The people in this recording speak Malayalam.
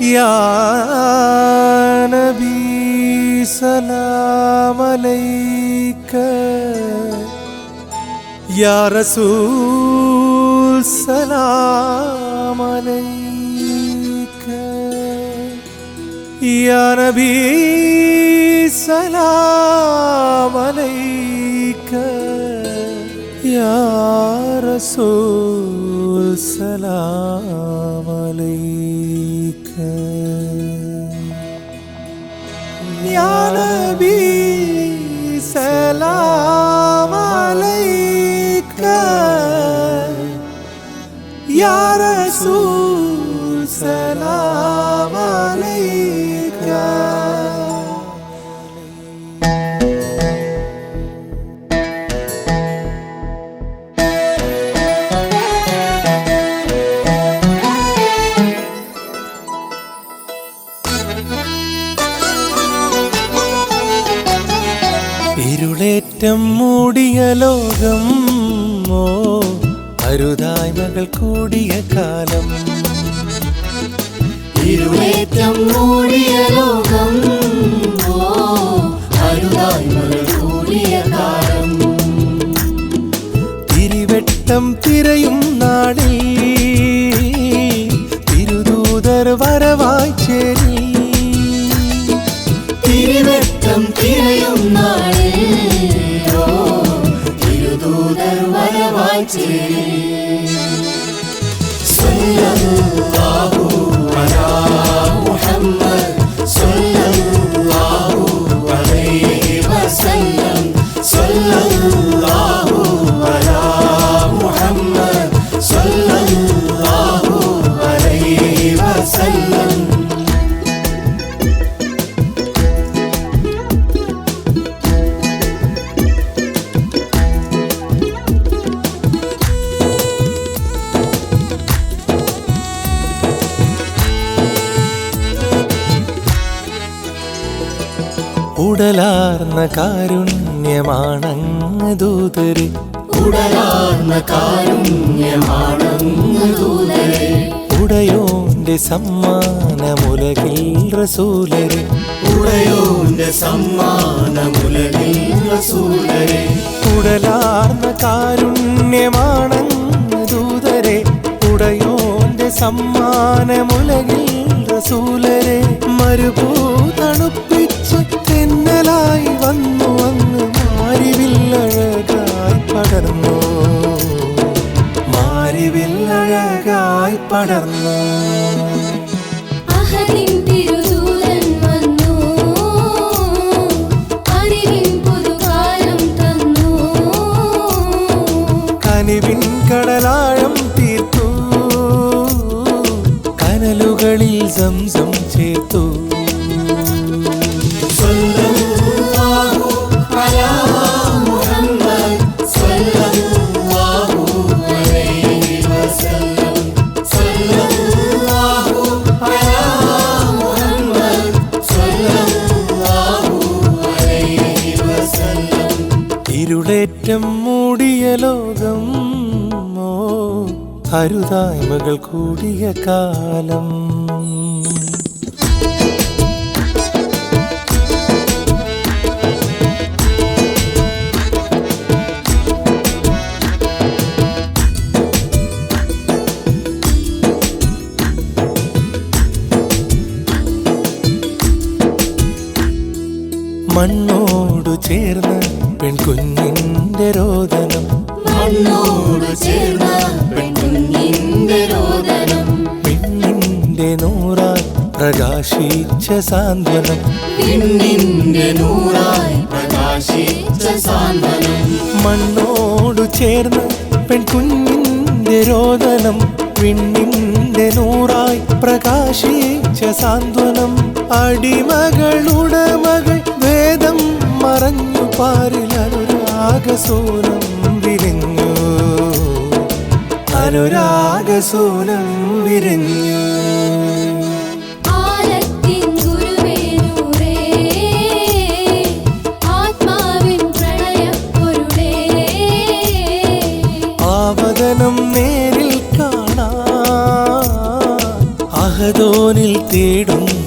يا نبي سلام عليك يا رسول سلام عليك يا نبي سلام عليك يا رسول سلام عليك يا نبي سلام عليك يا رسول سلام ഇരുളേറ്റം മൂടിയ ലോകം ഓ അരുതായ്മകൾ കൂടിയ കാലം. ഇരുവേറ്റം മൂടിയ ലോകം ഓ അരുതായ്മകൾ കൂടിയ കാലം. തിരിവെട്ടം തിരയും നാളിൽ തിരുദൂതർ വരവായി ചേരി. തിരുവെട്ടം തിരയും നാളിൽ വരവായി ചേരി സല്ലല്ലാഹു അലാ ഉടലാർന്ന കാരുണ്യമാണങ്ങ് ദൂതര് ഉടലാർന്ന കാരുണ്യമാണങ്ങ് ദൂതരെ ഉടയോന്റെ സമ്മാനമുലകിൽ റസൂലര്. ഉടയോന്റെ സമ്മാനമുലകിൽ റസൂലരെ. ഉടലാർന്ന കാരുണ്യമാണങ്ങ് ദൂതരെ ഉടയോന്റെ സമ്മാനമുലകിൽ റസൂലരെ. മരുഭൂ തണുപ്പിച്ച് അലൈഹി വസല്ലം ഇരുളേറ്റം മൂടിയ ലോകം ഓ അരുതായ്മകൾ കൂടിയ കാലം. പ്രകാശിച്ച സാന്ത്വനം. പിന്നിന്റെ നൂറായി പ്രകാശിച്ച സാന്ത്വനം. മണ്ണോടു ചേർന്ന് പെൺകുഞ്ഞിന്റെ രോദനം വിണ്ണിന്റെ നൂറായി പ്രകാശിച്ച സാന്ത്വനം. അടിമകളുടമകൾ വേദം മറഞ്ഞു പാരിൽ അനുരാഗസൂനം വിരിഞ്ഞു. അനുരാഗസൂനം വിരിഞ്ഞു. சாதனம் நேரில் காணா. அகதோனில் தேடும்